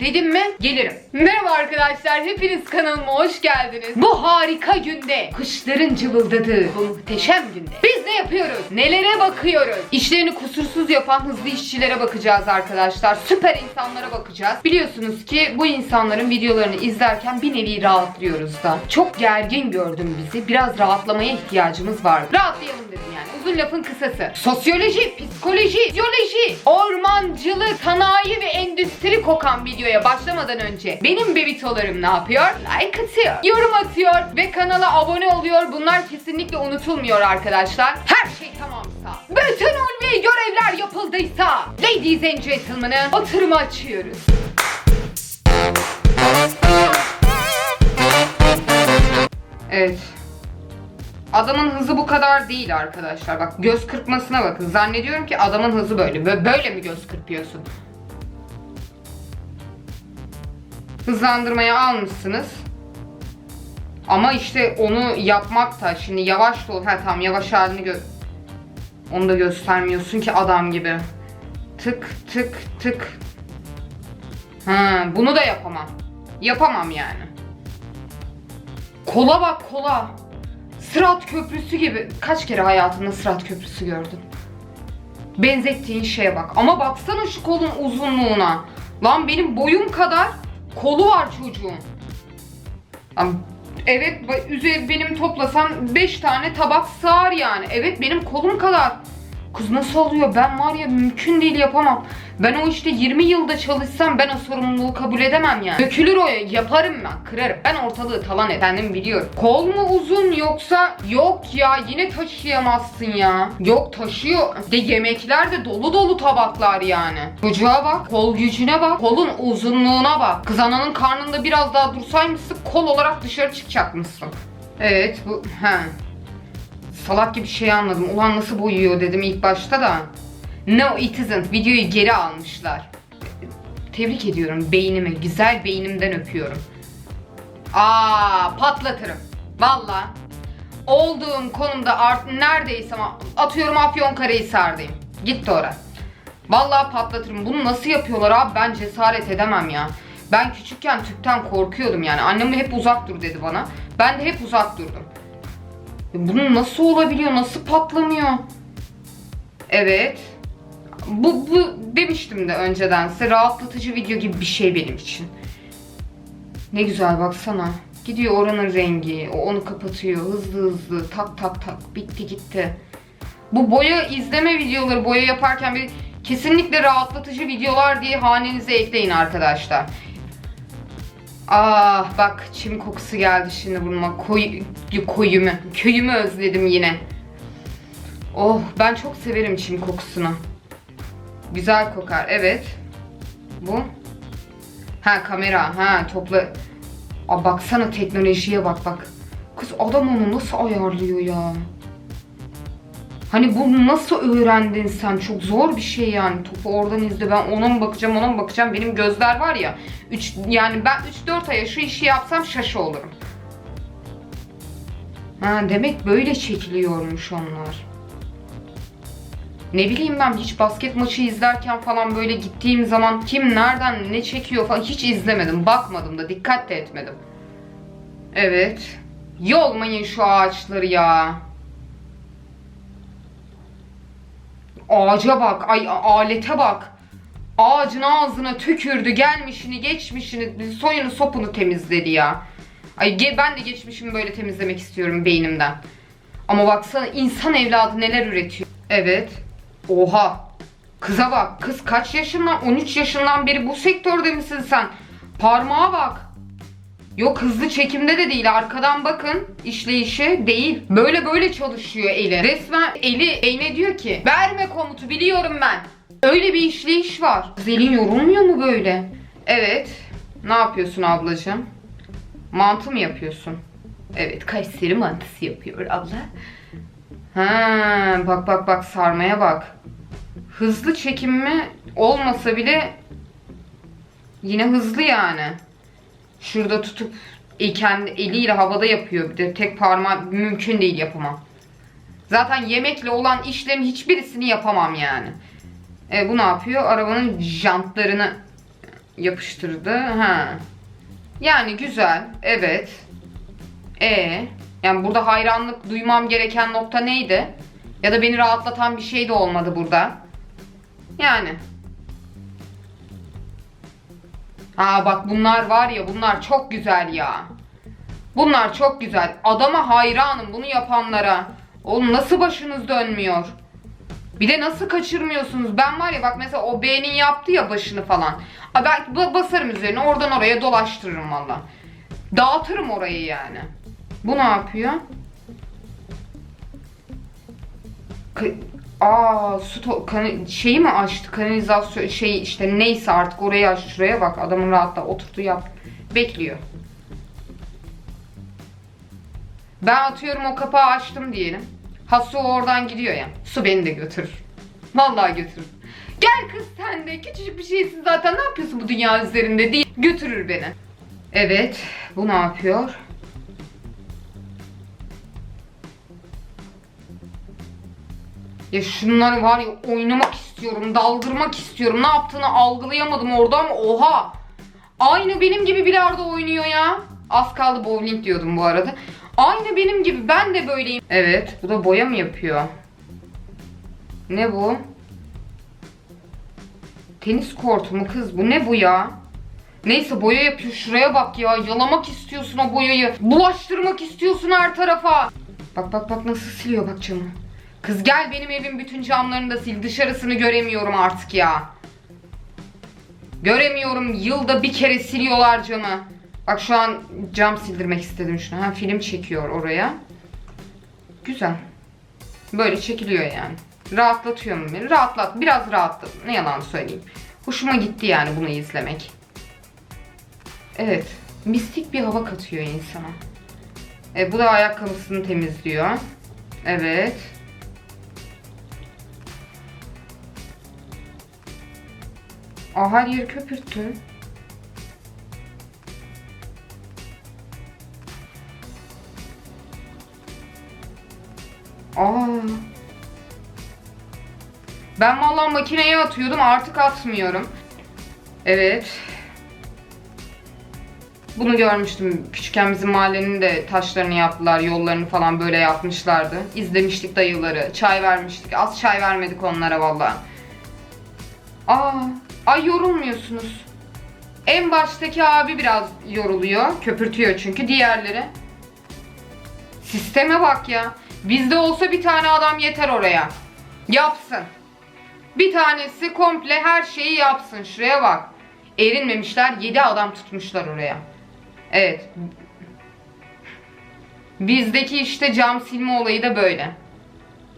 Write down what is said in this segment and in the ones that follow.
dedim mi gelirim. Merhaba arkadaşlar hepiniz kanalıma hoş geldiniz. Bu harika günde kuşların cıvıldadığı bu muhteşem günde biz ne yapıyoruz? Nelere bakıyoruz? İşlerini kusursuz yapan hızlı işçilere bakacağız arkadaşlar. Süper insanlara bakacağız. Biliyorsunuz ki bu insanların videolarını izlerken bir nevi rahatlıyoruz da. Çok gergin gördüm bizi. Biraz rahatlamaya ihtiyacımız var. Rahatlayalım dedim yani. Uzun lafın kısası. Sosyoloji, psikoloji, fizyoloji, ormancılık, sanayi ve endüstri kokan videoya başlamadan önce benim bebitolarım ne yapıyor? Like atıyor, yorum atıyor ve kanala abone oluyor. Bunlar kesinlikle unutulmuyor arkadaşlar. Her şey tamamsa, bütün ulvi görevler yapıldıysa, ladies and gentlemen'ı oturumu açıyoruz. Evet. Adamın hızı bu kadar değil arkadaşlar. Bak göz kırpmasına bakın. Zannediyorum ki adamın hızı böyle. Bö- Böyle mi göz kırpıyorsun? Hızlandırmaya almışsınız. Ama işte onu yapmak da şimdi yavaş da ol. Ha tamam yavaş halini gö onu da göstermiyorsun ki adam gibi. Tık tık tık. Ha, bunu da yapamam. Yapamam yani. Kola bak kola. Sırat köprüsü gibi. Kaç kere hayatında sırat köprüsü gördün? Benzettiğin şeye bak. Ama baksana şu kolun uzunluğuna. Lan benim boyum kadar kolu var çocuğun. Evet üzeri benim toplasam 5 tane tabak sığar yani. Evet benim kolum kadar. Kız nasıl oluyor? Ben var ya mümkün değil yapamam. Ben o işte 20 yılda çalışsam ben o sorumluluğu kabul edemem yani. Dökülür o yaparım ben kırarım. Ben ortalığı talan efendim biliyorum. Kol mu uzun yoksa yok ya yine taşıyamazsın ya. Yok taşıyor. De yemekler de dolu dolu tabaklar yani. Çocuğa bak kol gücüne bak kolun uzunluğuna bak. Kız ananın karnında biraz daha dursaymışsın kol olarak dışarı çıkacakmışsın. Evet bu he. Salak gibi şey anladım. Ulan nasıl boyuyor dedim ilk başta da. No it isn't. Videoyu geri almışlar. Tebrik ediyorum beynimi. Güzel beynimden öpüyorum. Aa patlatırım. Valla. Olduğum konumda art neredeyse ama atıyorum Afyonkarahisar'dayım. Gitti ora. Vallahi patlatırım. Bunu nasıl yapıyorlar abi? Ben cesaret edemem ya. Ben küçükken tüpten korkuyordum yani. Annem hep uzak dur dedi bana. Ben de hep uzak durdum. Bunun nasıl olabiliyor? Nasıl patlamıyor? Evet. Bu, bu demiştim de önceden size rahatlatıcı video gibi bir şey benim için. Ne güzel baksana. Gidiyor oranın rengi. O onu kapatıyor. Hızlı hızlı. Tak tak tak. Bitti gitti. Bu boya izleme videoları boya yaparken bir kesinlikle rahatlatıcı videolar diye hanenize ekleyin arkadaşlar. Ah bak çim kokusu geldi şimdi burnuma. Koy, koyumu, köyümü özledim yine. Oh ben çok severim çim kokusunu. Güzel kokar evet. Bu. Ha kamera ha topla. Aa, baksana teknolojiye bak bak. Kız adam onu nasıl ayarlıyor ya? Hani bunu nasıl öğrendin sen? Çok zor bir şey yani. Topu oradan izle. Ben ona mı bakacağım, ona mı bakacağım? Benim gözler var ya. Üç, yani ben 3-4 aya şu işi yapsam şaşı olurum. Ha demek böyle çekiliyormuş onlar. Ne bileyim ben hiç basket maçı izlerken falan böyle gittiğim zaman kim nereden ne çekiyor falan hiç izlemedim. Bakmadım da dikkat de etmedim. Evet. Yolmayın şu ağaçları ya. Ağaca bak, ay alete bak. Ağacın ağzına tükürdü, gelmişini, geçmişini, soyunu, sopunu temizledi ya. Ay ben de geçmişimi böyle temizlemek istiyorum beynimden. Ama baksana insan evladı neler üretiyor. Evet. Oha. Kıza bak. Kız kaç yaşından? 13 yaşından beri bu sektörde misin sen? Parmağa bak. Yok hızlı çekimde de değil. Arkadan bakın işleyişi değil. Böyle böyle çalışıyor eli. Resmen eli Eyne diyor ki verme komutu biliyorum ben. Öyle bir işleyiş var. Kız elin yorulmuyor mu böyle? Evet. Ne yapıyorsun ablacığım? Mantı mı yapıyorsun? Evet Kayseri mantısı yapıyor abla. Ha, bak bak bak sarmaya bak. Hızlı çekim mi olmasa bile yine hızlı yani. Şurada tutup e, kendi eliyle havada yapıyor bir de tek parmağı mümkün değil yapamam. Zaten yemekle olan işlerin hiçbirisini yapamam yani. E, bu ne yapıyor? Arabanın jantlarını yapıştırdı. Ha. Yani güzel. Evet. E yani burada hayranlık duymam gereken nokta neydi? Ya da beni rahatlatan bir şey de olmadı burada. Yani. Ha bak bunlar var ya bunlar çok güzel ya. Bunlar çok güzel. Adama hayranım bunu yapanlara. Oğlum nasıl başınız dönmüyor? Bir de nasıl kaçırmıyorsunuz? Ben var ya bak mesela o B'nin yaptı ya başını falan. Aa, Ben ba- basarım üzerine oradan oraya dolaştırırım valla. Dağıtırım orayı yani. Bu ne yapıyor? Aa su to- şeyi mi açtı kanalizasyon şey işte neyse artık orayı aç şuraya bak adamın rahatla oturdu yap bekliyor. Ben atıyorum o kapağı açtım diyelim. Ha su oradan gidiyor ya. Su beni de götürür. Vallahi götürür. Gel kız sen de küçücük bir şeysin zaten ne yapıyorsun bu dünya üzerinde diye götürür beni. Evet bu ne yapıyor? Ya şunları var ya oynamak istiyorum, daldırmak istiyorum. Ne yaptığını algılayamadım orada ama oha. Aynı benim gibi bilardo oynuyor ya. Az kaldı bowling diyordum bu arada. Aynı benim gibi ben de böyleyim. Evet bu da boya mı yapıyor? Ne bu? Tenis kortu mu kız bu ne bu ya? Neyse boya yapıyor şuraya bak ya yalamak istiyorsun o boyayı. Bulaştırmak istiyorsun her tarafa. Bak bak bak nasıl siliyor bak camı. Kız gel benim evin bütün camlarını da sil dışarısını göremiyorum artık ya. Göremiyorum yılda bir kere siliyorlar camı. Bak şu an cam sildirmek istedim şunu. Ha film çekiyor oraya. Güzel. Böyle çekiliyor yani. Rahatlatıyor mu beni? Rahatlat. Biraz rahatladım. Ne yalan söyleyeyim. Hoşuma gitti yani bunu izlemek. Evet. Mistik bir hava katıyor insana. E, bu da ayakkabısını temizliyor. Evet. Aa, her yeri köpürttü. Aa. Ben vallahi makineye atıyordum artık atmıyorum. Evet. Bunu görmüştüm. Küçükken bizim mahallenin de taşlarını yaptılar, yollarını falan böyle yapmışlardı. İzlemiştik dayıları, çay vermiştik. Az çay vermedik onlara vallahi. Aa, ay yorulmuyorsunuz. En baştaki abi biraz yoruluyor, köpürtüyor çünkü diğerleri. Sisteme bak ya. Bizde olsa bir tane adam yeter oraya. Yapsın. Bir tanesi komple her şeyi yapsın. Şuraya bak. Erinmemişler. 7 adam tutmuşlar oraya. Evet. Bizdeki işte cam silme olayı da böyle.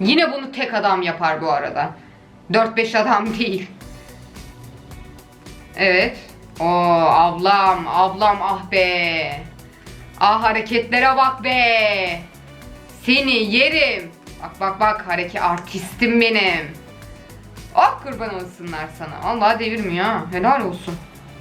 Yine bunu tek adam yapar bu arada. 4-5 adam değil. Evet. O ablam, ablam ah be. Ah hareketlere bak be. Seni yerim. Bak bak bak hareket artistim benim. Ah kurban olsunlar sana. Allah devirmiyor ha. Helal olsun.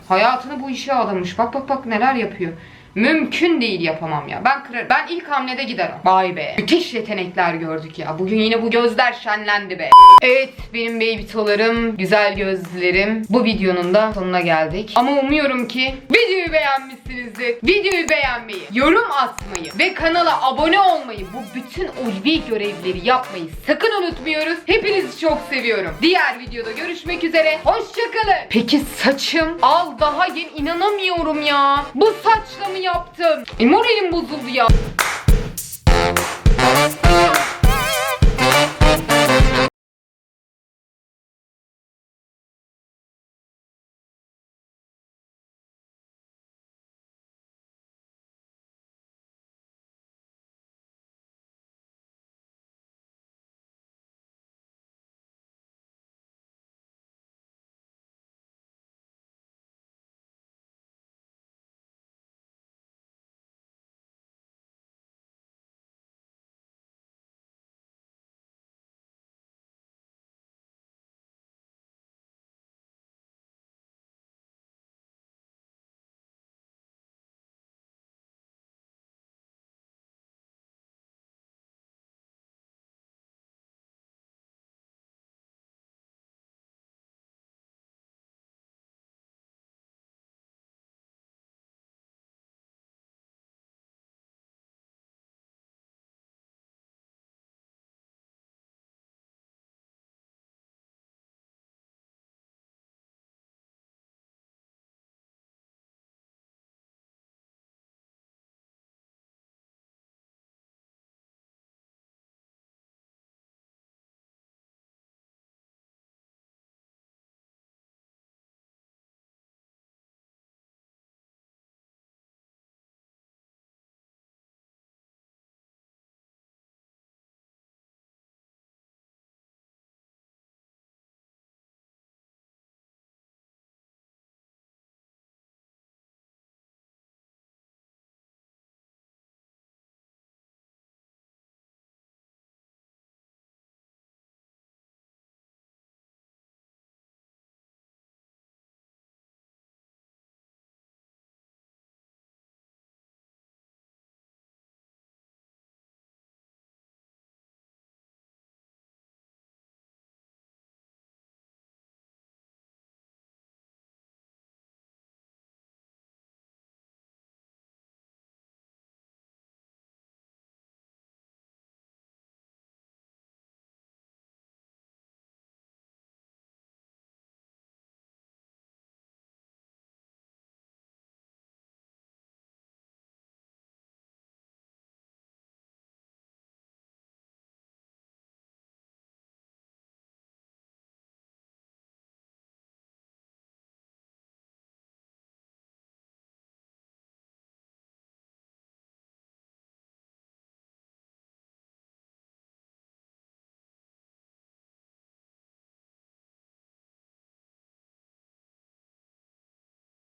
Hayatını bu işe adamış. Bak bak bak neler yapıyor. Mümkün değil yapamam ya. Ben kırar. Ben ilk hamlede giderim. Vay be. Müthiş yetenekler gördük ya. Bugün yine bu gözler şenlendi be. Evet benim baby tolarım, güzel gözlerim. Bu videonun da sonuna geldik. Ama umuyorum ki videoyu beğenmişsinizdir. Videoyu beğenmeyi, yorum atmayı ve kanala abone olmayı, bu bütün ulvi görevleri yapmayı sakın unutmuyoruz. Hepinizi çok seviyorum. Diğer videoda görüşmek üzere. Hoşçakalın. Peki saçım? Al daha yeni inanamıyorum ya. Bu saçla mı yaptım? E, moralim bozuldu ya.